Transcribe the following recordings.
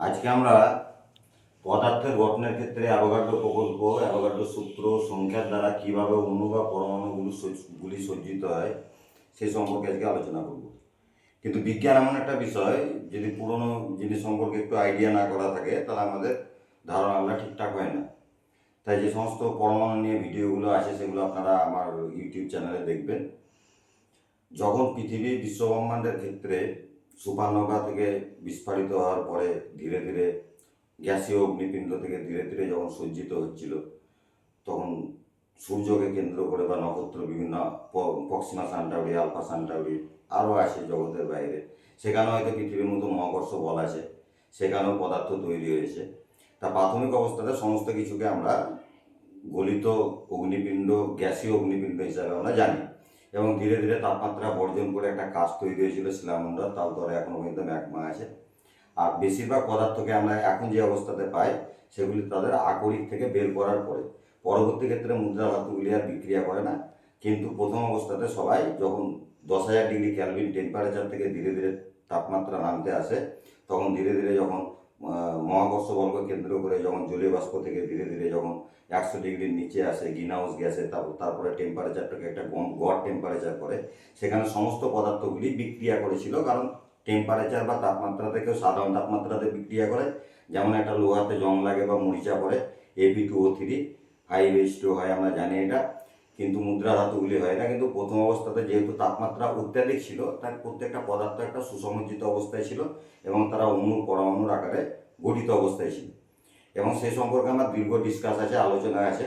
আজকে আমরা পদার্থের গঠনের ক্ষেত্রে অ্যাভোগাড্রো প্রকল্প, অ্যাভোগাড্রো সূত্র, সংখ্যার দ্বারা কীভাবে অণু বা পরমাণুগুলো গুলি সজ্জিত হয় সেই সম্পর্কে আজকে আলোচনা করব। কিন্তু বিজ্ঞান এমন একটা বিষয়, যদি পুরনো জিনিস সম্পর্কে একটু আইডিয়া না করা থাকে, তাহলে আমাদের ধারণাগুলো ঠিকঠাক হয় না। তাই যে সমস্ত পরমাণু নিয়ে ভিডিওগুলো আছে, সেগুলো আপনারা আমার ইউটিউব চ্যানেলে দেখবেন। যখন পৃথিবী বিশ্বব্রহ্মাণ্ডের ক্ষেত্রে সুপারনোভা থেকে বিস্ফারিত হওয়ার পরে ধীরে ধীরে গ্যাসীয় অগ্নিপিণ্ড থেকে ধীরে ধীরে যখন সজ্জিত হচ্ছিল, তখন সূর্যকে কেন্দ্র করে বা নক্ষত্র বিভিন্ন পক্সিমা সান্টাউরি, আলফা সান্টাউরি আরও আছে জগতের বাইরে। সেখানে হয়তো পৃথিবীর মতো মহাকর্ষ বল আছে, সেখানেও পদার্থ তৈরি হয়েছে। তা প্রাথমিক অবস্থাতে সমস্ত কিছুকে আমরা গলিত অগ্নিপিণ্ড, গ্যাসীয় অগ্নিপিণ্ড হিসাবে আমরা জানি। এবং ধীরে ধীরে তাপমাত্রা বর্জন করে একটা কাজ তৈরি হয়েছিল শিলামণ্ডল, তার তরে এখনও পর্যন্ত ম্যাগমা আছে। আর বেশিরভাগ পদার্থকে আমরা এখন যে অবস্থাতে পাই, সেগুলি তাদের আকরিক থেকে বের করার পরে, পরবর্তী ক্ষেত্রে মুদ্রা ধাতুগুলি আর বিক্রিয়া করে না। কিন্তু প্রথম অবস্থাতে সবাই যখন দশ হাজার ডিগ্রি ক্যালভিন টেম্পারেচার থেকে ধীরে ধীরে তাপমাত্রা নামতে আসে, তখন ধীরে ধীরে যখন মহাকর্ষ বলকে কেন্দ্র করে যখন জলীয় বাষ্প থেকে ধীরে ধীরে যখন একশো ডিগ্রির নিচে আসে গ্রিন হাউস গ্যাসে তারপর টেম্পারেচারটাকে একটা গড় টেম্পারেচার করে, সেখানে সমস্ত পদার্থগুলি বিক্রিয়া করেছিল। কারণ টেম্পারেচার বা তাপমাত্রা থেকেও সাধারণ তাপমাত্রাতে বিক্রিয়া করে। যেমন একটা লোহাতে জং লাগে বা মরিচা পড়ে এপি টু ও থ্রি টু হয়, আমরা জানি এটা। কিন্তু মুদ্রা ধাতুগুলি হয় না। কিন্তু প্রথম অবস্থাতে যেহেতু তাপমাত্রা অত্যাধিক ছিল, তার প্রত্যেকটা পদার্থ একটা সুসংজ্জিত অবস্থায় ছিল এবং তারা অণু পরমাণুর আকারে গঠিত অবস্থায় ছিল। এবং সেই সম্পর্কে আমার দীর্ঘ ডিসকাস আছে আলোচনা আছে।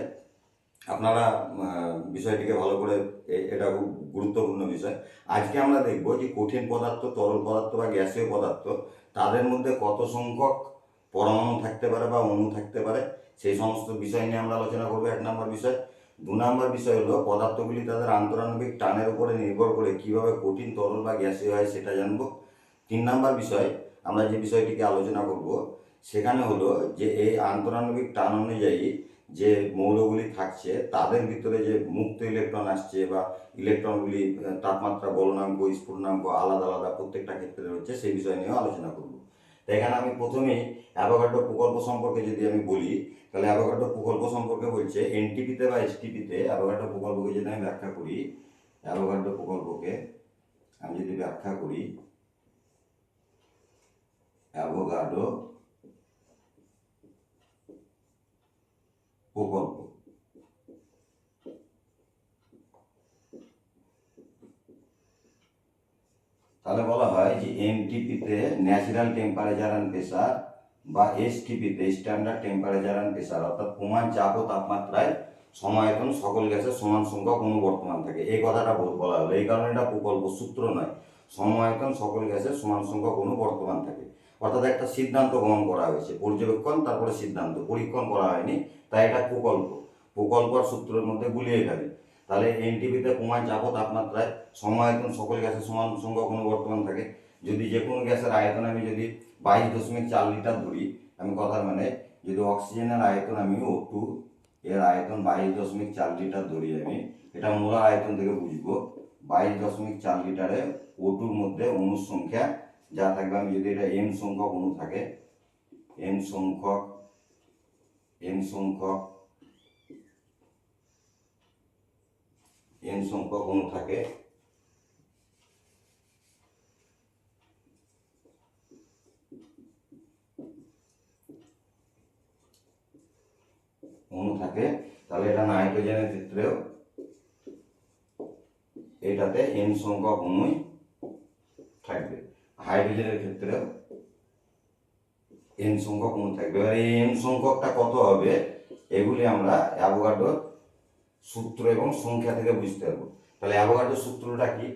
আপনারা বিষয়টিকে ভালো করে এটা খুব গুরুত্বপূর্ণ বিষয়। আজকে আমরা দেখব যে কঠিন পদার্থ, তরল পদার্থ বা গ্যাসীয় পদার্থ, তাদের মধ্যে কত সংখ্যক পরমাণু থাকতে পারে বা অণু থাকতে পারে, সেই সমস্ত বিষয় নিয়ে আমরা আলোচনা করব। এক নম্বর বিষয় দু নম্বর বিষয় হলো, পদার্থগুলি তাদের আন্তরাণবিক টানের উপরে নির্ভর করে কীভাবে কঠিন তরল বা গ্যাসীয় হয় সেটা জানব। তিন নম্বর বিষয়, আমরা যে বিষয়টিকে আলোচনা করব, সেখানে হলো যে এই আন্তরাণবিক টান অনুযায়ী যে মৌলগুলি থাকছে, তাদের ভিতরে যে মুক্ত ইলেকট্রন আসছে বা ইলেকট্রনগুলি তাপমাত্রা, গলনাঙ্ক, স্ফুটনাঙ্ক আলাদা আলাদা প্রত্যেকটা ক্ষেত্রে রয়েছে, সেই বিষয় নিয়েও আলোচনা করব। এখানে আমি প্রথমেই অ্যাভোগাড্রো প্রকল্প সম্পর্কে যদি আমি বলি, তাহলে অ্যাভোগাড্রো প্রকল্প সম্পর্কে বলছে এনটিপিতে বা এসটিপিতে অ্যাভোগাড্রো প্রকল্পকে যদি আমি ব্যাখ্যা করি অ্যাভোগাড্রো প্রকল্পকে আমি যদি ব্যাখ্যা করি অ্যাভোগাড্রো প্রকল্প। তাহলে বলা হয় যে এনটিপিতে ন্যাচারাল টেম্পারেচার অ্যান্ড প্রেসার বা এসটিপিতে স্ট্যান্ডার্ড টেম্পারেচার অ্যান্ড প্রেসার অর্থাৎ প্রমাণ চাপ ও তাপমাত্রায় সমায়তন সকল গ্যাসের সমান সংখ্যক অনুবর্তমান থাকে। এই কথাটা বল- বলা হলো। এই কারণে এটা প্রকল্প সূত্র নয়। সমায়তন সকল গ্যাসের সমান সংখ্যক অনুবর্তমান থাকে। অর্থাৎ একটা সিদ্ধান্ত গ্রহণ করা হয়েছে। পর্যবেক্ষণ, তারপরে সিদ্ধান্ত। পরীক্ষণ করা হয়নি, তাই এটা প্রকল্প। প্রকল্প সূত্রের মধ্যে গুলিয়ে ফেলে। তাহলে এনটিভিতে প্রমাণ ও তাপমাত্রায় সমায়তন সকল গ্যাসের সমান সংখ্যক অনুবর্তমান থাকে। যদি যে কোনো গ্যাসের আয়তন আমি যদি বাইশ দশমিক চার লিটার ধরি, আমি কথার মানে যদি অক্সিজেনের আয়তন আমি ও টু, এর আয়তন বাইশ দশমিক চার লিটার ধরি আমি, এটা মোলার আয়তন থেকে বুঝব। বাইশ দশমিক চার লিটারে ও টুর মধ্যে অণুর সংখ্যা যা থাকবে, আমি যদি এটা এন সংখ্যক অণু থাকে, এন সংখ্যক এন সংখ্যক এন সংখ্যক অণু থাকে। অণু থাকে, তাহলে এটা নাইট্রোজেনের ক্ষেত্রেও এটাতে এন সংখ্যক অণুই থাকবে। হাইড্রোজেনের ক্ষেত্রেও এন সংখ্যক অণু থাকবে। এবার এই এন সংখ্যকটা কত হবে? এগুলি আমরা অ্যাভোগাড্রোর সূত্র এবং সংখ্যা থেকে বুঝতে পারব তাহলে অ্যাভোগাড্রোর সূত্রটা কি?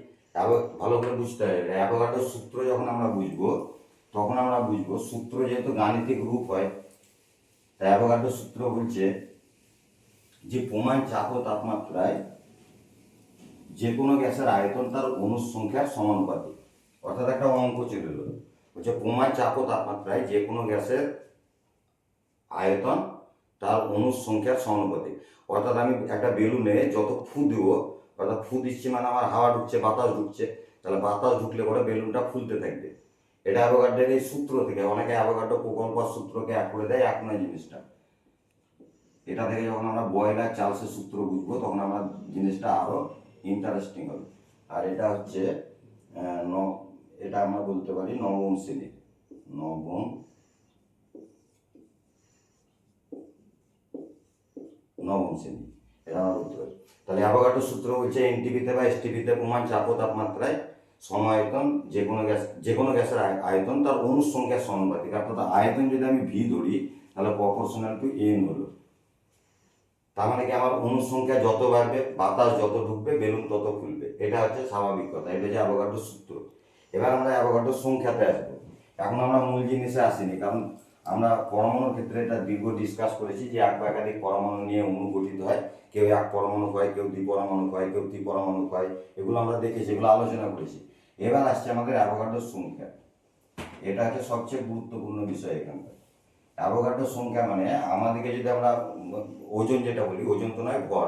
ভালো করে বুঝতে হবে। অ্যাভোগাড্রোর সূত্র যখন আমরা বুঝব, তখন আমরা বুঝব সূত্র যেহেতু গাণিতিক রূপ হয় তাই অ্যাভোগাড্রোর সূত্র বলছে যে প্রমাণ চাপ ও তাপমাত্রায় যে কোনো গ্যাসের আয়তন তার অণুর সংখ্যার সমানুপাতিক। অর্থাৎ একটা অঙ্ক চলে এলো। বলছে প্রমাণ চাপ ও তাপমাত্রায় যে কোনো গ্যাসের আয়তন তার অণুর সংখ্যার সমানুপাতিক। অর্থাৎ আমি একটা বেলুনে যত ফু দিব, অর্থাৎ ফু দিচ্ছি মানে আমার হাওয়া ঢুকছে, বাতাস ঢুকছে, তাহলে বাতাস ঢুকলে পরে বেলুনটা ফুলতে থাকবে। এটা অ্যাভোগাড্রের এই সূত্র থেকে, অনেকে অ্যাভোগাড্রো প্রকল্প সূত্রকে এক করে দেয়, এক নয় জিনিসটা। এটা থেকে যখন আমরা বয়লার চার্লসের সূত্র বুঝব, তখন আমরা জিনিসটা আরও ইন্টারেস্টিং হবে। আর এটা হচ্ছে ন, এটা আমরা বলতে পারি নবম শ্রেণি। নবম নবম শ্রেণি এটা আমরা পারি তাহলে অ্যাভোগাড্রো সূত্র বলছে এনটিপিতে বা এসটিপিতে প্রমাণ চাপ ও তাপমাত্রায় সমায়তন, যে কোনো গ্যাস, যে কোনো গ্যাসের আয়- আয়তন, তার অনুর সংখ্যার সমানুপাতিক। অর্থাৎ আয়তন যদি আমি ভি ধরি, তাহলে প্রপোর্শনাল টু এন হলো। তার মানে কি আমার অনুর সংখ্যা যত বাড়বে, বাতাস যত ঢুকবে, বেলুন তত খুলবে। এটা হচ্ছে স্বাভাবিক কথা, এটা হচ্ছে অ্যাভোগাড্রোর সূত্র। এবার আমরা অ্যাভোগাড্রোর সংখ্যাতে আসব। এখন আমরা মূল জিনিসে আসিনি, কারণ আমরা পরমাণুর ক্ষেত্রে এটা দীর্ঘ ডিসকাস করেছি যে এক বা একাধিক পরমাণু নিয়ে অণু গঠিত হয়। কেউ এক পরমাণু হয় কেউ দ্বি পরমাণু হয় কেউ ত্রি পরমাণু হয় এগুলো আমরা দেখেছি এগুলো আলোচনা করেছি। এবার আসছে আমাদের অ্যাভোগাড্রোর সংখ্যা। এটা হচ্ছে সবচেয়ে গুরুত্বপূর্ণ বিষয় এখানকার। অ্যাভোগাড্রোর সংখ্যা মানে আমাদেরকে যদি আমরা ওজন যেটা বলি, ওজন তো নয়, ভর।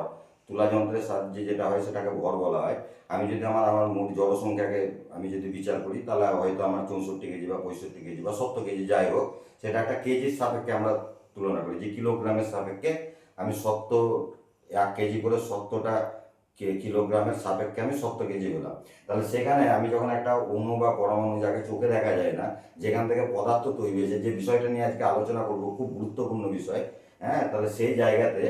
তুলা যন্ত্রের সাহায্যে যেটা হয় সেটাকে ভর বলা হয়। আমি যদি আমার আমার মোট জনসংখ্যাকে আমি যদি বিচার করি, তাহলে হয়তো আমার চৌষট্টি কেজি বা পঁয়ষট্টি কেজি বা সত্তর কেজি যাই হোক, সেটা একটা কেজির সাপেক্ষে আমরা তুলনা করি। যে কিলোগ্রামের সাপেক্ষে আমি সত্তর, এক কেজি করে সত্তরটা কিলোগ্রামের সাপেক্ষে আমি সত্তর কেজি হলাম। তাহলে সেখানে আমি যখন একটা অণু বা পরমাণু যাকে চোখে দেখা যায় না, যেখান থেকে পদার্থ তৈরি হয়েছে, যে বিষয়টা নিয়ে আজকে আলোচনা করব, খুব গুরুত্বপূর্ণ বিষয় হ্যাঁ তাহলে সেই জায়গাতে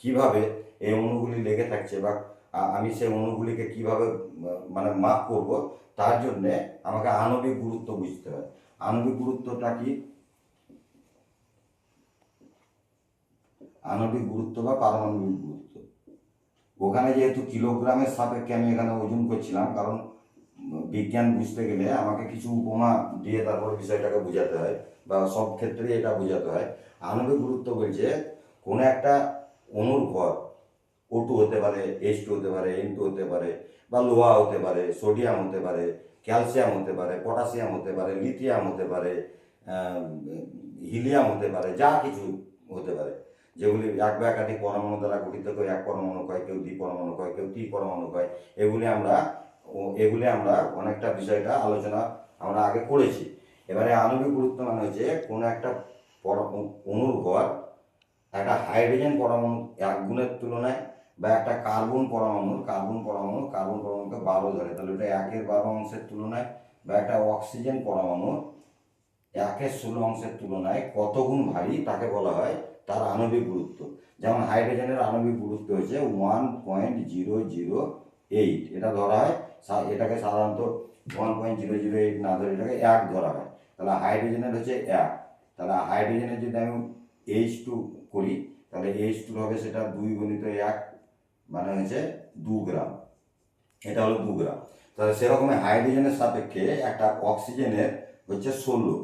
কীভাবে এই অণুগুলি লেগে থাকছে বা আমি সেই অণুগুলিকে কীভাবে মানে মাপ করব, তার জন্যে আমাকে আণবিক গুরুত্ব বুঝতে হয়। আণবিক গুরুত্বটা কি? আণবিক গুরুত্ব বা পারমাণবিক গুরুত্ব। ওখানে যেহেতু কিলোগ্রামের সাপেক্ষে আমি এখানে ওজন করছিলাম, কারণ বিজ্ঞান বুঝতে গেলে আমাকে কিছু উপমা দিয়ে তারপর বিষয়টাকে বোঝাতে হয় বা সব ক্ষেত্রেই এটা বোঝাতে হয়। আণবিক গুরুত্ব বলছে কোনো একটা অণুর ভর ও টু হতে পারে এইচ টু হতে পারে এন টু হতে পারে, বা লোহা হতে পারে, সোডিয়াম হতে পারে, ক্যালসিয়াম হতে পারে, পটাশিয়াম হতে পারে, লিথিয়াম হতে পারে হিলিয়াম হতে পারে, যা কিছু হতে পারে। যেগুলি এক বা একাধিক পরমাণু দ্বারা গঠিত, কেউ এক পরমাণু হয় কেউ দ্বি পরমাণু হয় কেউ ত্রি পরমাণু হয় এগুলি আমরা এগুলি আমরা অনেকটা বিষয়টা আলোচনা আমরা আগে করেছি। এবারে আণবিক গুরুত্ব মানে হচ্ছে কোনো একটা অণুর ভর একটা হাইড্রোজেন পরমাণু এক গুণের তুলনায় বা একটা কার্বন পরমাণু কার্বন পরমাণু, কার্বন পরমাণুকে বারো ধরে, তাহলে ওটা একের বারো অংশের তুলনায় বা একটা অক্সিজেন পরমাণু একের ষোলো অংশের তুলনায় কত গুণ ভারী তাকে বলা হয় তার আণবিক গুরুত্ব। যেমন হাইড্রোজেনের আণবিক গুরুত্ব হচ্ছে one point zero zero eight, এটা ধরা হয় এটাকে সাধারণত one point zero zero eight না ধরে এটাকে এক ধরা হয়। তাহলে হাইড্রোজেনের হচ্ছে এক, তাহলে হাইড্রোজেনের যদি আমি এইচ টু করি, তাহলে এইচ টু হবে সেটা দুই গণিত এক মানে হচ্ছে দু গ্রাম। এটা হলো দু গ্রাম। তাহলে সেরকম হাইড্রোজেনের সাপেক্ষে একটা অক্সিজেনের হচ্ছে ষোলো।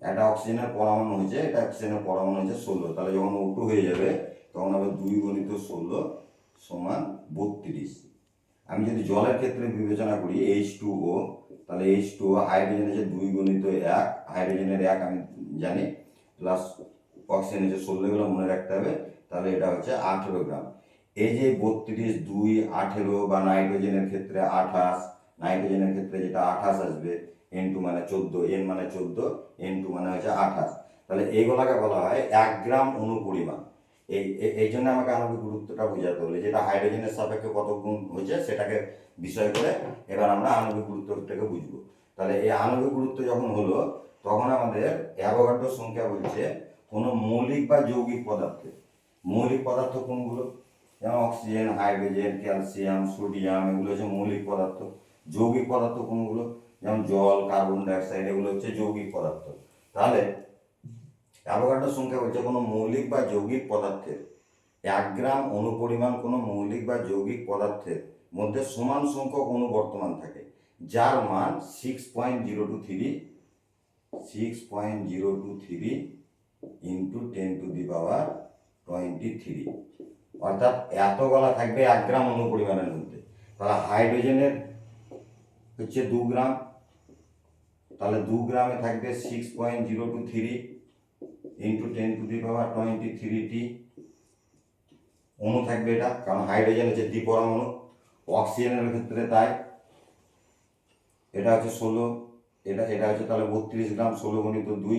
একটা অক্সিজেনের পরমাণু হচ্ছে একটা অক্সিজেনের পরমাণু হচ্ছে ষোলো। তাহলে যখন ওটু হয়ে যাবে, তখন হবে দুই গণিত ষোলো সমান বত্রিশ। আমি যদি জলের ক্ষেত্রে বিবেচনা করি এইচ টু ও তাহলে এইচ টু ও হাইড্রোজেন হচ্ছে দুই গণিত এক। হাইড্রোজেনের এক আমি জানি, প্লাস অক্সিজেন হচ্ছে ষোলো এগুলো মনে রাখতে হবে। তাহলে এটা হচ্ছে আঠেরো গ্রাম। এই যে বত্রিশ, দুই, আঠেরো বা নাইট্রোজেনের ক্ষেত্রে আঠাশ, নাইট্রোজেনের ক্ষেত্রে যেটা আঠাশ আসবে এন টু মানে চোদ্দ এন মানে চোদ্দ এন টু মানে হচ্ছে আঠাশ। তাহলে এইগুলাকে বলা হয় এক গ্রাম অণু পরিমাণ। এই এই জন্য আমাকে আণবিক গুরুত্বটা বোঝাতে হলো, যেটা হাইড্রোজেনের সাপেক্ষে কত গুণ হয়েছে সেটাকে বিষয় করে এবার আমরা আণবিক গুরুত্বটাকে বুঝব। তাহলে এই আণবিক গুরুত্ব যখন হলো, তখন আমাদের অ্যাভোগাড্রো সংখ্যা বলছে কোনো মৌলিক বা যৌগিক পদার্থে। মৌলিক পদার্থ কোনগুলো? যেমন অক্সিজেন হাইড্রোজেন ক্যালসিয়াম সোডিয়াম এগুলো হচ্ছে মৌলিক পদার্থ। যৌগিক পদার্থ কোনগুলো? যেমন জল কার্বন ডাইঅক্সাইড এগুলো হচ্ছে যৌগিক পদার্থ। তাহলে অ্যাভোগাড্রো সংখ্যা হচ্ছে কোনো মৌলিক বা যৌগিক পদার্থের। এক গ্রাম অনুপরিমাণ কোনো মৌলিক বা যৌগিক পদার্থের মধ্যে সমান সংখ্যক অণু বর্তমান থাকে, যার মান six point zero two three six point zero two three into ten to the power twenty three অর্থাৎ এত গলা থাকবে এক গ্রাম অন্য পরিমাণের মধ্যে। তাহলে হাইড্রোজেনের হচ্ছে দু গ্রাম, তাহলে দু গ্রামে থাকবে six point zero two three into ten to the power twenty three টি অণু থাকবে এটা, কারণ হাইড্রোজেন হচ্ছে দ্বিপরমাণু অক্সিজেনের ক্ষেত্রে তাই। এটা হচ্ছে ষোলো, এটা এটা হচ্ছে তাহলে বত্রিশ গ্রাম, ষোলো গণিত দুই,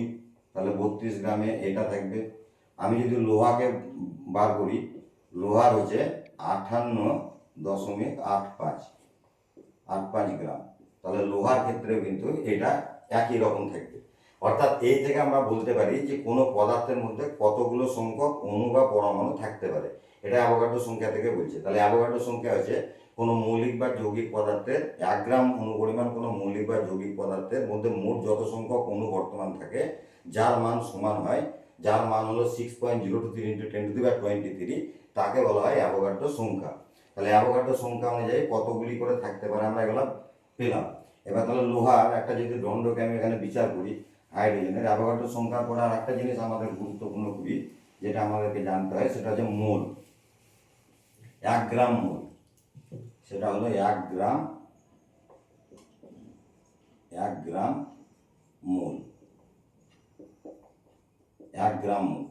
তাহলে বত্রিশ গ্রামে এটা থাকবে। আমি যদি লোহাকে বার করি লোহার হচ্ছে আটান্ন দশমিক আট পাঁচ আট পাঁচ গ্রাম। তাহলে লোহার ক্ষেত্রেও কিন্তু এটা একই রকম থাকবে। অর্থাৎ এই থেকে আমরা বলতে পারি যে কোনো পদার্থের মধ্যে কতগুলো সংখ্যক অণু বা পরমাণু থাকতে পারে। এটা অ্যাভোগাড্রো সংখ্যা থেকে বলছে। তাহলে অ্যাভোগাড্রো সংখ্যা হচ্ছে কোনো মৌলিক বা যৌগিক পদার্থের এক গ্রাম অণু পরিমাণ কোনো মৌলিক বা যৌগিক পদার্থের মধ্যে মোট যত সংখ্যক অণু বর্তমান থাকে, যার মান সমান হয়, যার মান হলো six point zero two three into ten to the বা টোয়েন্টি থ্রি তাকে বলা হয় অ্যাভোগাড্রো সংখ্যা। তাহলে অ্যাভোগাড্রো সংখ্যা অনুযায়ী কতগুলি করে থাকতে পারে আমরা এগুলো পেলাম। এবার তাহলে লোহার একটা যদি দণ্ডকে আমি এখানে বিচার করি, হাইড্রোজেনের অ্যাভোগাড্রো সংখ্যা করার একটা জিনিস আমাদের গুরুত্বপূর্ণ খুবই, যেটা আমাদেরকে জানতে হয়, সেটা হচ্ছে মোল। এক গ্রাম মোল। সেটা হলো এক গ্রাম এক গ্রাম মোল। এক গ্রাম মোল।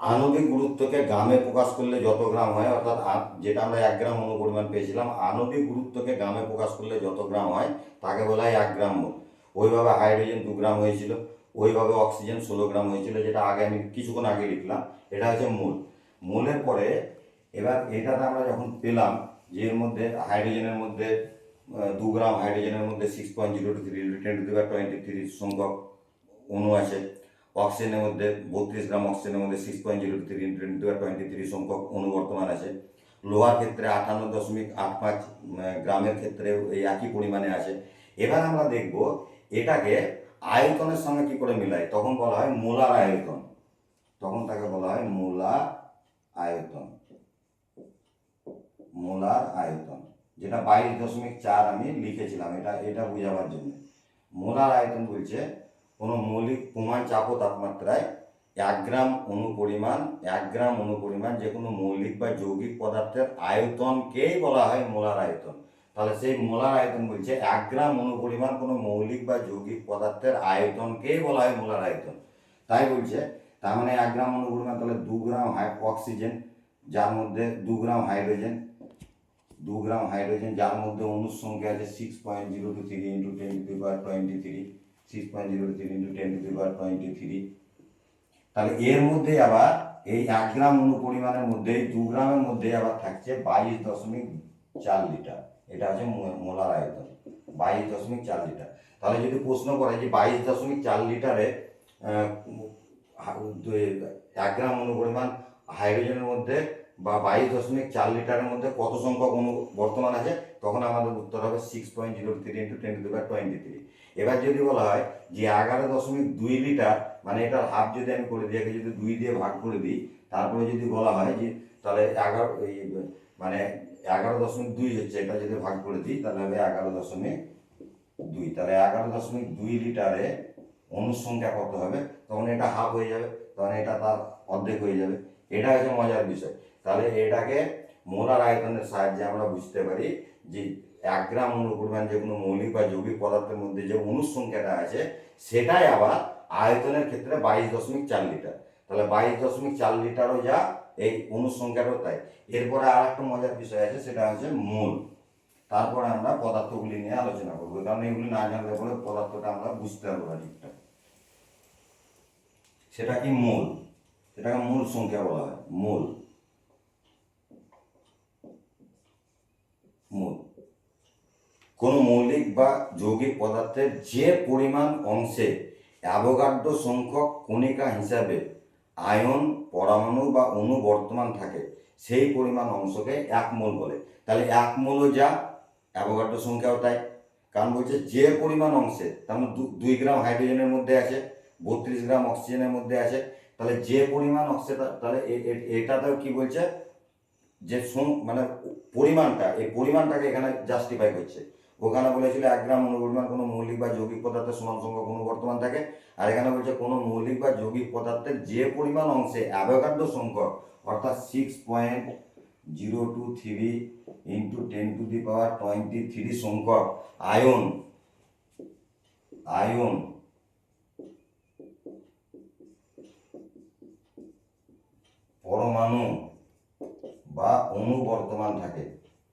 আণবিক গুরুত্বকে গ্রামে প্রকাশ করলে যত গ্রাম হয়, অর্থাৎ যেটা আমরা এক গ্রাম অনু পরিমাণ পেয়েছিলাম, আণবিক গুরুত্বকে গ্রামে প্রকাশ করলে যত গ্রাম হয়, তাকে বলা হয় এক গ্রাম মোল ওইভাবে হাইড্রোজেন দু গ্রাম হয়েছিল, ওইভাবে অক্সিজেন ষোলো গ্রাম হয়েছিল, যেটা আগে আমি কিছুক্ষণ আগে লিখলাম, এটা হচ্ছে মূল। মূলের পরে এবার এটাতে আমরা যখন পেলাম যে এর মধ্যে হাইড্রোজেনের মধ্যে দু গ্রাম হাইড্রোজেনের মধ্যে six point zero two three ten to twenty three সংখ্যক অণু আছে অক্সিজেনের মধ্যে বত্রিশ গ্রাম অক্সিজেনের মধ্যে six point zero three ten to twenty three সংখ্যক অণু বর্তমান আছে। লোহার ক্ষেত্রে আটান্ন দশমিক আট পাঁচ গ্রামের ক্ষেত্রে এই একই পরিমাণে আছে। এবার আমরা দেখব এটাকে আয়তনের সঙ্গে কি করে মিলাই তখন বলা হয় মোলার আয়তন। তখন তাকে বলা হয় মোলার আয়তন। মোলার আয়তন। যেটা বাইশ দশমিক চার আমি লিখেছিলাম, এটা এটা বোঝাবার জন্য। মোলার আয়তন বলছে কোনো মৌলিক প্রমাণ চাপ তাপমাত্রায়। এক গ্রাম অনুপরিমাণ, এক গ্রাম অনুপরিমাণ যে কোনো মৌলিক বা যৌগিক পদার্থের আয়তনকেই বলা হয় মোলার আয়তন। তাহলে সেই মোলার আয়তন বলছে এক গ্রাম অনুপরিমাণ কোনো মৌলিক বা যৌগিক পদার্থের আয়তনকেই বলা হয় মোলার আয়তন। তাই বলছে, তার মানে এক গ্রাম অনুপরিমাণ তাহলে দু গ্রাম হাই- অক্সিজেন, যার মধ্যে দু গ্রাম হাইড্রোজেন, দু গ্রাম হাইড্রোজেন, যার মধ্যে অণুর সংখ্যা আছে six point zero two three into ten to power twenty three six point zero three into ten to power twenty three তাহলে এর মধ্যে আবার এই এক গ্রাম অণু পরিমাণের মধ্যে দু গ্রামের মধ্যে আবার থাকছে বাইশ দশমিক চার লিটার। এটা হচ্ছে মোলার আয়তন, বাইশ দশমিক চার লিটার। তাহলে যদি প্রশ্ন করে যে বাইশ দশমিক চার লিটারে এক গ্রাম অণু পরিমাণ হাইড্রোজেনের মধ্যে বা বাইশ দশমিক চার লিটারের মধ্যে কত সংখ্যক অণু বর্তমান আছে? তখন আমাদের উত্তর হবে six point zero three into ten to twenty three এবার যদি বলা হয় যে এগারো দশমিক দুই লিটার মানে এটার হাফ যদি আমি করে দিই যদি দুই দিয়ে ভাগ করে দিই, তারপরে যদি বলা হয় যে তাহলে এগারো মানে এগারো দশমিক দুই হচ্ছে, এটা যদি ভাগ করে দিই, তাহলে হবে এগারো দশমিক দুই। তাহলে এগারো দশমিক দুই লিটারে অনুসংখ্যা কত হবে? তখন এটা হাফ হয়ে যাবে, তখন এটা তার অর্ধেক হয়ে যাবে। এটা হচ্ছে মজার বিষয়। তাহলে এটাকে মোলার আয়তনের সাহায্যে আমরা বুঝতে পারি যে এক গ্রাম অণু পরিমাণ যে কোনো মৌলিক বা যৌগিক পদার্থের মধ্যে যে অণুর সংখ্যাটা আছে, সেটাই আবার আয়তনের ক্ষেত্রে বাইশ দশমিক চার লিটার। তাহলে বাইশ দশমিক চার লিটারও যা, এই অণুর সংখ্যাটাও তাই। এরপরে আর একটা মজার বিষয় আছে, সেটা হচ্ছে মূল। তারপরে আমরা পদার্থগুলি নিয়ে আলোচনা করব। কারণ এগুলি না জানলে পরে পদার্থটা আমরা বুঝতে পারব না ঠিকঠাক। সেটা কি মূল? সেটাকে মূল সংখ্যা বলা হয়, মোল। কোনো মৌলিক বা যৌগিক পদার্থের যে পরিমাণ অংশে অ্যাভোগাড্রো সংখ্যক কণিকা হিসাবে আয়ন, পরমাণু বা অণু বর্তমান থাকে, সেই পরিমাণ অংশকে এক মোল বলে। তাহলে এক মোলও যা, অ্যাভোগাড্রো সংখ্যাও তাই। কারণ বলছে যে পরিমাণ অংশে, তার দুই গ্রাম হাইড্রোজেনের মধ্যে আছে, বত্রিশ গ্রাম অক্সিজেনের মধ্যে আছে, তাহলে যে পরিমাণ অক্সিজেন তাহলে এটাতেও কি বলছে? যে মানে পরিমাণটা, এই পরিমাণটাকে এখানে জাস্টিফাই করছে। ওখানে বলেছিল এক গ্রাম অনুপরিমাণ কোনো মৌলিক বা যৌগিক পদার্থের সমান সংখ্যক অনুবর্তমান থাকে। আর এখানে বলছে কোনো মৌলিক বা যৌগিক পদার্থের যে পরিমাণ অংশে অ্যাভোগাড্রো সংখ্যক, অর্থাৎ six point zero two three into ten to the power twenty three সংখ্যক আয়ন আয়ন পরমাণু বা অণু বর্তমান থাকে,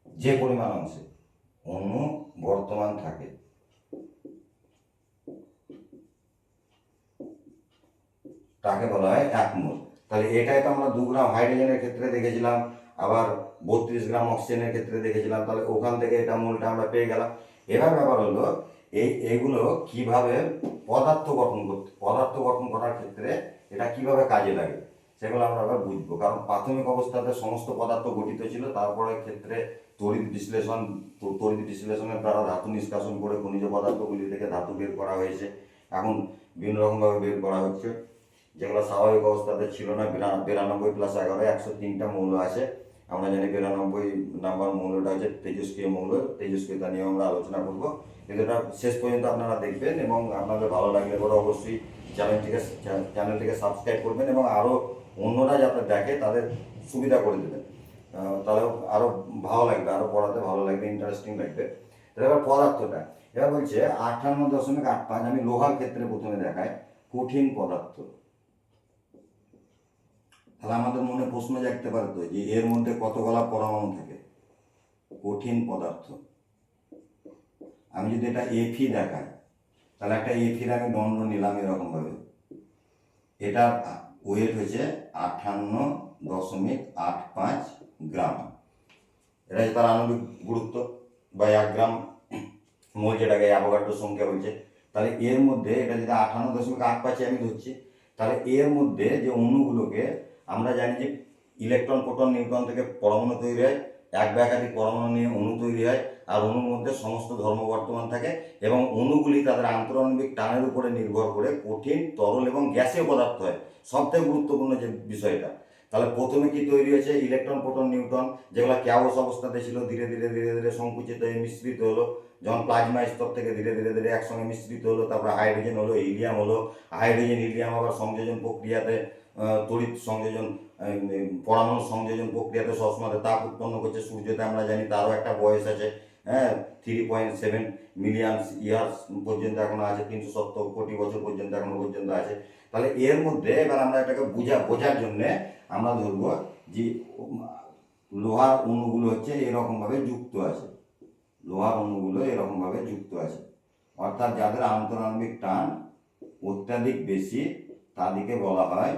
যে পরিমাণ অংশে। অনু বর্তমান থাকে। তাকে বলা হয় এক মোল তাহলে এটাই তো আমরা দু গ্রাম হাইড্রোজেনের ক্ষেত্রে দেখেছিলাম, আবার বত্রিশ গ্রাম অক্সিজেনের ক্ষেত্রে দেখেছিলাম, তাহলে ওখান থেকে এটা মূলটা আমরা পেয়ে গেলাম। এবার ব্যাপার হলো, এই এগুলো কীভাবে পদার্থ গঠন করতে, পদার্থ গঠন করার ক্ষেত্রে এটা কীভাবে কাজে লাগে, সেগুলো আমরা আবার বুঝব। কারণ প্রাথমিক অবস্থাতে সমস্ত পদার্থ গঠিত ছিল, তারপরে ক্ষেত্রে তড়িৎ বিশ্লেষণ, তড়িৎ বিশ্লেষণের দ্বারা ধাতু নিষ্কাশন করে খনিজ পদার্থগুলি থেকে ধাতু বের করা হয়েছে। এখন বিভিন্ন রকমভাবে বের করা হচ্ছে। যেগুলো স্বাভাবিক অবস্থাতে ছিল না বিরানব্বই প্লাস এগারো একশো তিনটা মৌল আছে। আমরা জানি বিরানব্বই নাম্বার মৌলটা হচ্ছে তেজস্ক্রিয় মৌল। তেজস্ক্রিয়তা নিয়ে আমরা আলোচনা করব। এটা শেষ পর্যন্ত আপনারা দেখবেন এবং আপনাদের ভালো লাগলে পরে অবশ্যই চ্যানেলটিকে চ্যানেলটিকে সাবস্ক্রাইব করবেন এবং আরও অন্যরা যাতে দেখে তাদের সুবিধা করে দেবেন। তাহলে আরও ভালো লাগবে আরও পড়াতে ভালো লাগবে ইন্টারেস্টিং লাগবে। তাহলে এবার পদার্থটা এবার বলছে আটান্ন দশমিক আট পাঁচ, আমি লোহার ক্ষেত্রে প্রথমে দেখাই, কঠিন পদার্থ। তাহলে আমাদের মনে প্রশ্ন জাগতে পারে তো, যে এর মধ্যে কত কতগুলা পরমাণু থাকে? কঠিন পদার্থ। আমি যদি এটা এফি দেখাই, তাহলে একটা এফির আমি দণ্ড নিলাম এরকম ভাবে এটার ওয়েট হয়েছে আটান্ন দশমিক আট পাঁচ গ্রাম। এটা তার আণবিক গুরুত্ব। বা এক গ্রাম মোল যেটাকে অ্যাভোগাড্রো সংখ্যা বলছে, তাহলে এর মধ্যে এটা যদি আঠান্ন দশমিক আট পাঁচে আমি ধরছি, তাহলে এর মধ্যে যে অণুগুলোকে আমরা জানি যে ইলেকট্রন প্রোটন নিউট্রন থেকে পরমাণু তৈরি হয়, এক বা একাধিক পরমাণু নিয়ে অণু তৈরি হয়, আর অণুর মধ্যে সমস্ত ধর্ম বর্তমান থাকে এবং অণুগুলি তাদের আন্তরাণবিক টানের উপরে নির্ভর করে কঠিন, তরল এবং গ্যাসীয় পদার্থ হয়। সবথেকে গুরুত্বপূর্ণ যে বিষয়টা তাহলে প্রথমে কি তৈরি হয়েছে? ইলেকট্রন, প্রোটন, নিউট্রন, যেগুলো ক্যাওস অবস্থাতে ছিল, ধীরে ধীরে ধীরে ধীরে সংকুচিত হয়ে মিশ্রিত হলো। যখন প্লাজমা স্তর থেকে ধীরে ধীরে ধীরে একসঙ্গে মিশ্রিত হলো, তারপরে হাইড্রোজেন হলো, হিলিয়াম হলো। হাইড্রোজেন, হিলিয়াম আবার সংযোজন প্রক্রিয়াতে তড়িৎ সংযোজন পরমাণু সংযোজন প্রক্রিয়াতে সবসময় তাপ উৎপন্ন করছে। সূর্যতে আমরা জানি তারও একটা বয়স আছে। হ্যাঁ three point seven million years পর্যন্ত এখনও আছে, তিনশো সত্তর কোটি বছর পর্যন্ত এখনও পর্যন্ত আছে। তাহলে এর মধ্যে এবার আমরা এটাকে বোঝা, বোঝার জন্যে আমরা ধরবো যে, লোহার অণুগুলো হচ্ছে এরকমভাবে যুক্ত আছে। লোহার অণুগুলো এরকমভাবে যুক্ত আছে। অর্থাৎ যাদের আন্তরাণবিক টান অত্যাধিক বেশি, তাদেরকে বলা হয়,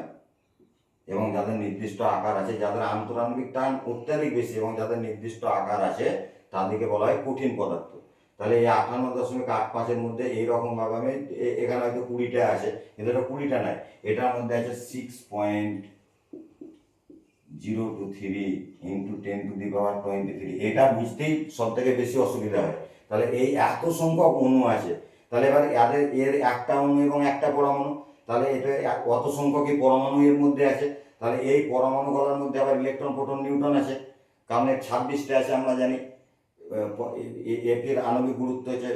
এবং যাদের নির্দিষ্ট আকার আছে, যাদের আন্তরাণবিক টান অত্যাধিক বেশি, এবং যাদের নির্দিষ্ট আকার আছে তাদেরকে বলা হয় কঠিন পদার্থ। তাহলে এই আটান্ন দশমিক আট পাঁচের মধ্যে এইরকম ভাবে আমি এখানে হয়তো কুড়িটা আছে, কিন্তু এটা কুড়িটা নাই। এটার মধ্যে আছে six point zero two three into ten to the power twenty three এটা বুঝতেই সব থেকে বেশি অসুবিধা হয়। তাহলে এই এত সংখ্যক অণু আছে, তাহলে এবার এদের, এর একটা অণু এবং একটা পরমাণু, তাহলে এটা অত সংখ্যকই পরমাণু এর মধ্যে আছে? তাহলে এই পরমাণুগুলোর মধ্যে আবার ইলেকট্রন প্রোটন নিউট্রন আছে। কারণ এর ছাব্বিশটা আছে আমরা জানি। এফির আণবিক গুরুত্ব হচ্ছে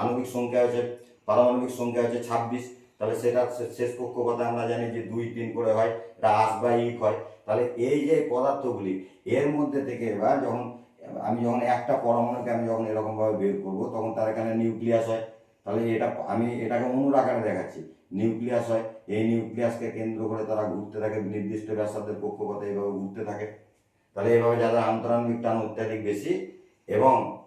আণবিক সংখ্যা হচ্ছে পারমাণবিক সংখ্যা হচ্ছে ছাব্বিশ। তাহলে সেটা শেষ কক্ষপথে আমরা জানি যে দুই তিন করে হয়, এটা আস বা ইক হয়। তাহলে এই যে পদার্থগুলি, এর মধ্যে থেকে এবার যখন আমি যখন একটা পরমাণুকে আমি যখন এরকমভাবে বের করব, তখন তার এখানে নিউক্লিয়াস হয়। তাহলে এটা আমি এটাকে অণুর আকারে দেখাচ্ছি। নিউক্লিয়াস হয়, এই নিউক্লিয়াসকে কেন্দ্র করে তারা ঘুরতে থাকে, নির্দিষ্ট ব্যাসার্ধের কক্ষপথে এইভাবে ঘুরতে থাকে। তাহলে এইভাবে যাদের আন্তরাণবিক টান অত্যাধিক বেশি এবং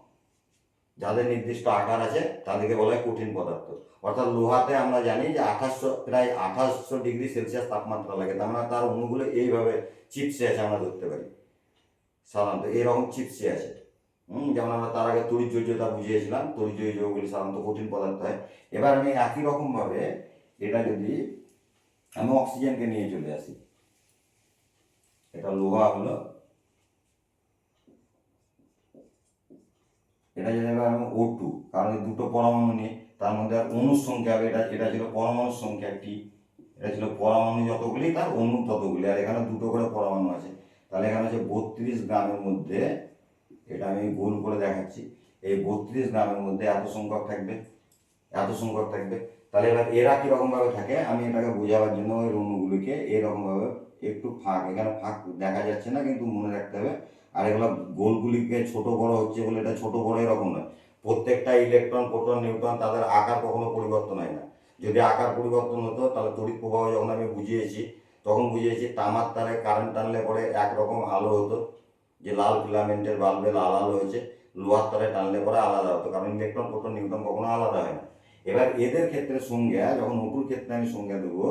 যাদের নির্দিষ্ট আকার আছে, তাদেরকে বলা হয় কঠিন পদার্থ। অর্থাৎ লোহাতে আমরা জানি যে আঠাশশো, প্রায় আঠাশশো ডিগ্রি সেলসিয়াস তাপমাত্রা লাগে। তার মানে তার অণুগুলো এইভাবে চিপসে আছে আমরা ধরতে পারি। সাধারণত এইরকম চিপসে আছে। যেমন আমরা তার আগে তরিজৈর্যতা বুঝিয়েছিলাম। তরিজৈর্যগুলি সাধারণত কঠিন পদার্থ হয়। এবার আমি একই রকমভাবে এটা যদি আমি অক্সিজেনকে নিয়ে চলে আসি। এটা লোহা হলো এটা এবার আমি ও টু কারণ এই দুটো পরমাণু নিয়ে তার মধ্যে আর অণুর সংখ্যা হবে, এটা এটা ছিল পরমাণুর সংখ্যা একটি, এটা ছিল পরমাণু যতগুলি, তার অণু ততগুলি, আর এখানে দুটো করে পরমাণু আছে। তাহলে এখানে হচ্ছে বত্রিশ গ্রামের মধ্যে, এটা আমি গোল করে দেখাচ্ছি, এই বত্রিশ গ্রামের মধ্যে এত সংখ্যক থাকবে, এত সংখ্যক থাকবে। তাহলে এবার এরা কীরকম ভাবে থাকে, আমি এটাকে বোঝাবার জন্য ওই অণুগুলিকে এরকমভাবে একটু ফাঁক, এখানে ফাঁক দেখা যাচ্ছে না, কিন্তু মনে রাখতে হবে আর এগুলো গোলগুলিকে ছোট বড় হচ্ছে বলে এটা ছোট বড় এরকম নয়। প্রত্যেকটা ইলেকট্রন প্রোটন নিউট্রন তাদের আকার কখনো পরিবর্তন হয় না। যদি আকার পরিবর্তন হতো, তাহলে তড়িৎ প্রবাহ যখন আমি বুঝিয়েছি, তখন বুঝিয়েছি তামার তারে কারেন্ট টানলে পরে একরকম আলো হতো, যে লাল ফিলামেন্টের বাল্বে লাল আলো হয়েছে, লোহার তারে টানলে পরে আলাদা হতো, কারণ ইলেকট্রন প্রোটন নিউট্রন কখনো আলাদা হয় না। এবার এদের ক্ষেত্রে সংজ্ঞা, যখন অটুর ক্ষেত্রে আমি সংজ্ঞা দেবো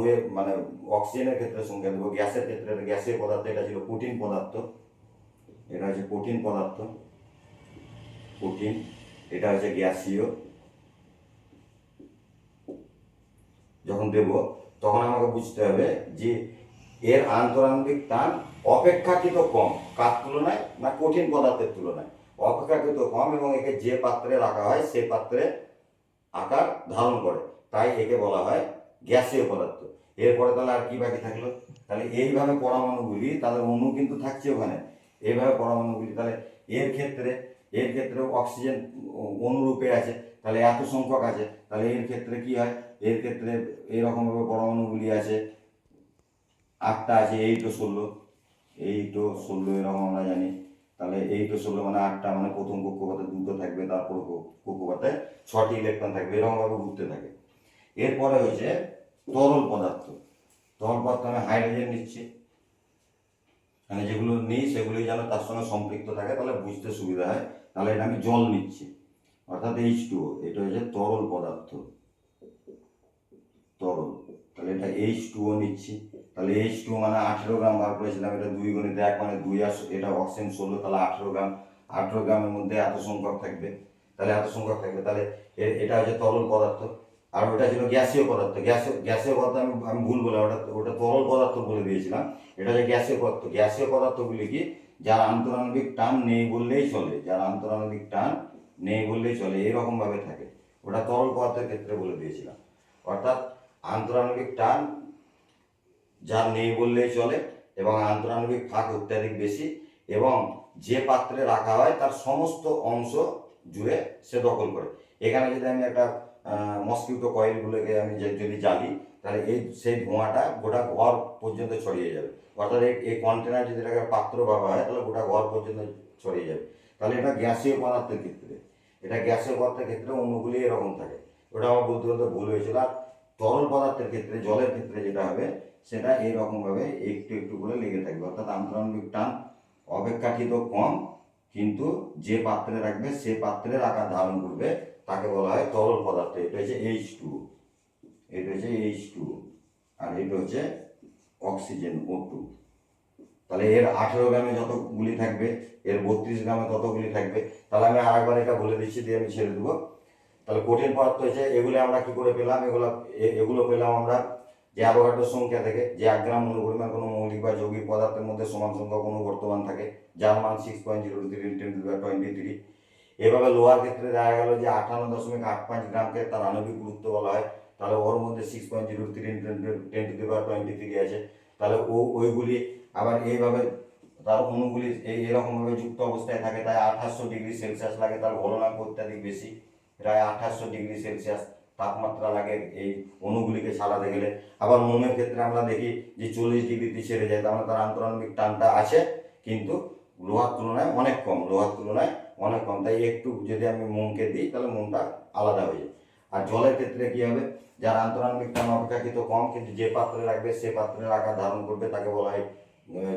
ওয়ে মানে অক্সিজেনের ক্ষেত্রে সংখ্যা দেবো, গ্যাসের ক্ষেত্রে এটা গ্যাসীয় পদার্থ, এটা ছিল কঠিন পদার্থ এটা হচ্ছে কঠিন পদার্থ। কঠিন, এটা হচ্ছে গ্যাসীয়। যখন দেব, তখন আমাকে বুঝতে হবে যে এর আন্তরাণবিক টান অপেক্ষাকৃত কম, কার তুলনায় না কঠিন পদার্থের তুলনায়। অপেক্ষাকৃত কম এবং একে যে পাত্রে রাখা হয় সেই পাত্রে আকার ধারণ করে। তাই একে বলা হয় গ্যাসীয় পদার্থ। এরপরে তাহলে আর কি বাকি থাকল? তাহলে এইভাবে পরমাণুগুলি, তাদের অণু কিন্তু থাকছে ওখানে। এইভাবে পরমাণুগুলি তাহলে এর ক্ষেত্রে এর ক্ষেত্রে অক্সিজেন অনুরূপে আছে, তাহলে এত সংখ্যক আছে, তাহলে এর ক্ষেত্রে কি হয়? এর ক্ষেত্রে এরকমভাবে পরমাণুগুলি আছে, আটটা আছে, এইট ও ষোলো, এইট ও ষোলো এরকম আমরা জানি, তাহলে এইট ও ষোলো মানে আটটা মানে প্রথম কক্ষপথে দুটো থাকবে, তারপর কক্ষপথে ছটি ইলেকট্রন থাকবে, এরকমভাবে ঘুরতে থাকে। এরপরে হচ্ছে তরল পদার্থ তরল পদার্থ আমি হাইড্রোজেন নিচ্ছি। মানে যেগুলো নিই সেগুলি যেন তার সঙ্গে সম্পৃক্ত থাকে, তাহলে বুঝতে সুবিধা হয়। তাহলে এটা আমি জল নিচ্ছি। অর্থাৎ এইচ টু এটা হচ্ছে তরল পদার্থ। তরল। তাহলে এটা এইচ টু নিচ্ছি। তাহলে এইচ টু মানে আঠেরো গ্রাম বার করেছিলাম, এটা দুই গণিত এক মানে দুই, আর এটা অক্সিজেন ষোলো, তাহলে আঠেরো গ্রাম। আঠেরো গ্রামের মধ্যে এত সংখ্যক থাকবে। তাহলে এত সংখ্যক থাকবে। তাহলে এটা হচ্ছে তরল পদার্থ। আর ওটা ছিল গ্যাসীয় পদার্থ, গ্যাসীয় গ্যাসীয় পদার্থ আমি আমি ভুল বলে, ওটা ওটা তরল পদার্থ বলে দিয়েছিলাম। এটা হচ্ছে গ্যাসীয় পদার্থ। গ্যাসীয় পদার্থগুলি কি? যার আন্তরাণবিক টান নেই বললেই চলে, যার আন্তরাণবিক টান নেই বললেই চলে এরকম ভাবে থাকে। ওটা তরল পদার্থের ক্ষেত্রে বলে দিয়েছিলাম। অর্থাৎ আন্তরাণবিক টান যার নেই বললেই চলে এবং আন্তরাণবিক ফাঁক অত্যাধিক বেশি এবং যে পাত্রে রাখা হয় তার সমস্ত অংশ জুড়ে সে দখল করে। এখানে যদি আমি একটা মসকিউটো কয়েলগুলোকে আমি যদি জ্বালি, তাহলে এই সেই ধোঁয়াটা গোটা ঘর পর্যন্ত ছড়িয়ে যাবে। অর্থাৎ এই- কন্টেনার যদি এটাকে পাত্র ভাবা হয়, তাহলে গোটা ঘর পর্যন্ত ছড়িয়ে যাবে। তাহলে এটা গ্যাসীয় পদার্থের ক্ষেত্রে। এটা গ্যাসীয় পদার্থের ক্ষেত্রে অন্যগুলি এরকম থাকে। ওটা আমার বলতে বলতে ভুল হয়েছিল। আর তরল পদার্থের ক্ষেত্রে, জলের ক্ষেত্রে যেটা হবে, সেটা এইরকমভাবে একটু একটু করে লেগে থাকবে। অর্থাৎ আন্তরাণবিক টান অপেক্ষাকৃত কম। কিন্তু যে পাত্রে রাখবে, সে পাত্রের আকার ধারণ করবে, তাকে বলা হয় তরল পদার্থ। এটা হচ্ছে এইচ টু এটা হচ্ছে এইচ টু আর এটা হচ্ছে অক্সিজেন ও টু তাহলে এর আঠেরো গ্রামে যতগুলি থাকবে, এর বত্রিশ গ্রামে ততগুলি থাকবে, তাহলে আমি আরেকবার এটা বলে দিচ্ছি, দিয়ে আমি ছেড়ে দেবো। তাহলে কঠিন পদার্থ হচ্ছে এগুলো আমরা কি করে পেলাম? এগুলো এগুলো পেলাম আমরা যে অ্যাভোগাড্রোর সংখ্যা থেকে, যে এক গ্রাম অনুপরিমাণ কোনো মৌলিক বা যৌগিক পদার্থের মধ্যে সমান সংখ্যক কোনো বর্তমান থাকে, যার মান six point zero three ten to twenty three এভাবে লোহার ক্ষেত্রে দেখা গেল যে আঠান্ন দশমিক আট পাঁচ গ্রামকে তার আণবিক গুরুত্ব বলা হয়। তাহলে ওর মধ্যে six point zero three ten to twenty three আছে। তাহলে ও ওইগুলি আবার এইভাবে তার অণুগুলি এই এরকমভাবে যুক্ত অবস্থায় থাকে, তাই আঠাশশো ডিগ্রি সেলসিয়াস লাগে, তার গলনাঙ্ক অত্যাধিক বেশি, প্রায় আঠাশশো ডিগ্রি সেলসিয়াস। তাপমাত্রা লাগে, এই অণুগুলিকে ছাড়াতে গেলে। আবার মোমের ক্ষেত্রে আমরা দেখি যে চল্লিশ ডিগ্রিতে ছেড়ে যায়, তার মানে তার আন্তরাণবিক টানটা আছে কিন্তু লোহার তুলনায় অনেক কম, লোহার তুলনায় অনেক কম। তাই একটু যদি আমি মোমকে দিই, তাহলে মোমটা আলাদা হয়ে যায়। আর জলের ক্ষেত্রে কি হবে? যার আন্তরাণবিক টান অপেক্ষাকৃত কম, কিন্তু যে পাত্রে রাখবে, সে পাত্রের আকার ধারণ করবে, তাকে বলা হয়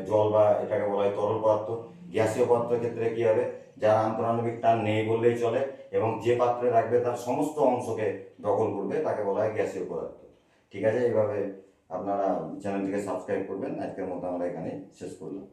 জল বা এটাকে বলা হয় তরল পদার্থ। গ্যাসীয় পদার্থের ক্ষেত্রে কি হবে? যার আন্তরাণবিক টান নেই বললেই চলে এবং যে পাত্রে রাখবে তার সমস্ত অংশকে দখল করবে, তাকে বলা হয় গ্যাসীয় পদার্থ। ঠিক আছে, এইভাবে আপনারা চ্যানেলটিকে সাবস্ক্রাইব করবেন। আজকের মতো আমরা এখানে শেষ করলাম।